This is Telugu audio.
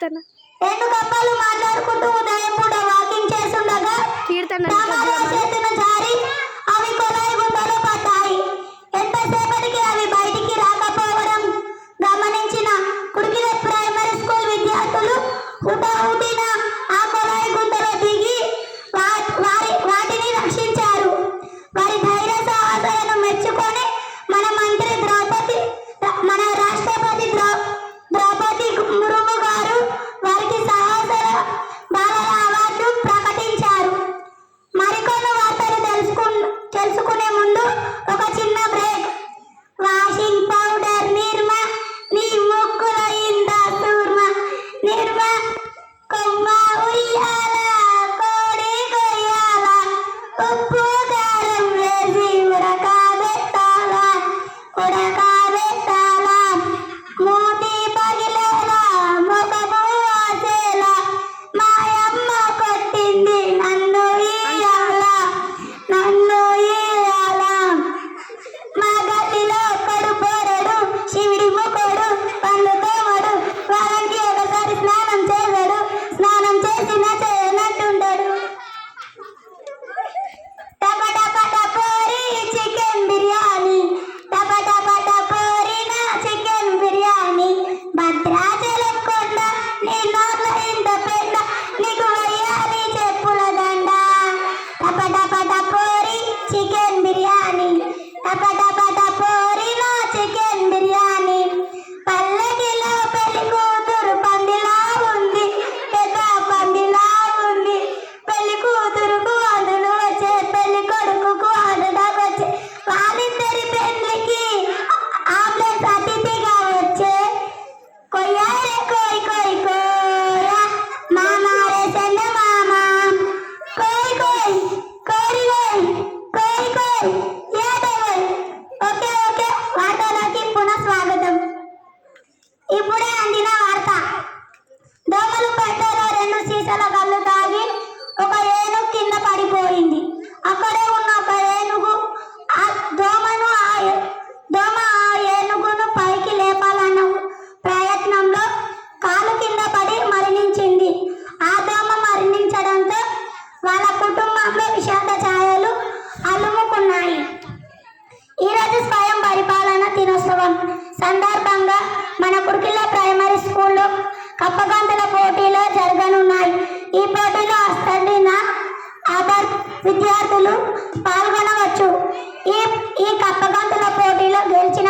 మాతన రెండు కప్పలు మాట్లాడుకో Papa. ఊర్లో ప్రైమరీ స్కూల్లో కప్పగంతుల పోటీలో జరగనున్నాయి. ఈ పోటీలో అస్తడిన ఆధార్ విద్యార్థులు పాల్గొనవచ్చు. ఈ ఈ కప్పగంతుల పోటీలో గెలిచిన